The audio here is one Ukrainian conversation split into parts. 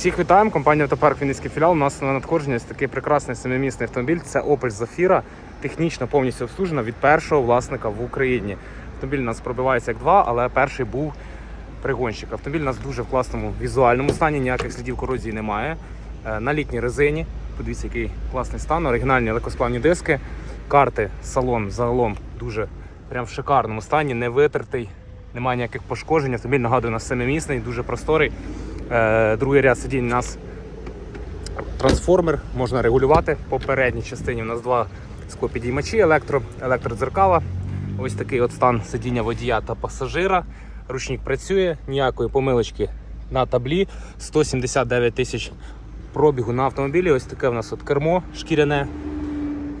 Всіх вітаємо. Компанія Автопарк Вінницький філіал. У нас на надходження ось такий прекрасний семимісний автомобіль. Це Opel Zafira. Технічно повністю обслужена від першого власника в Україні. Автомобіль у нас пробивається як два, але перший був пригонщик. Автомобіль у нас дуже в класному візуальному стані, ніяких слідів корозії немає. Е, На літній резині. Подивіться, який класний стан. Оригінальні легкосплавні диски. Карти, салон загалом дуже прям в шикарному стані, не витертий, немає ніяких пошкоджень. Автомобіль нагадує у нас семимісний, дуже просторий. Е, Другий ряд сидінь у нас трансформер, можна регулювати. По передній частині у нас два склопідіймачі, електро, електродзеркала. Ось такий от стан сидіння водія та пасажира. Ручник працює, ніякої помилочки на таблі. 179 тисяч пробігу на автомобілі. Ось таке у нас от кермо шкіряне.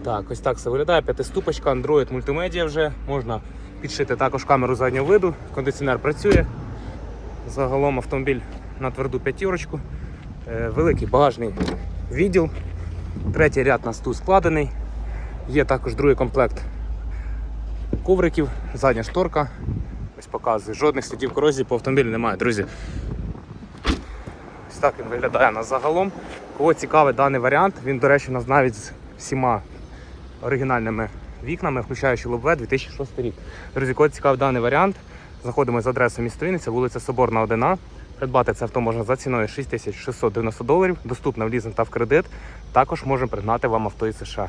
Так, ось так все виглядає. П'ятиступочка, Android мультимедіа вже. Можна підшити також камеру заднього виду. Кондиціонер працює. Загалом автомобіль на тверду п'ятірочку. Е, Великий багажний відділ. Третій ряд у нас тут складений. Є також другий комплект ковриків, задня шторка. Ось показую. Жодних слідів корозії по автомобілю немає, друзі. Ось так він виглядає на загалом. Кого цікавий даний варіант, він, до речі, у нас навіть з всіма оригінальними вікнами, включаючи лобве 2006 рік. Друзі, кого цікавий даний варіант, заходимо з адресою Вінниця, вулиця Соборна 1А. Придбати це авто можна за ціною 6690 доларів, доступна в лізинг та в кредит. Також можемо пригнати вам авто із США.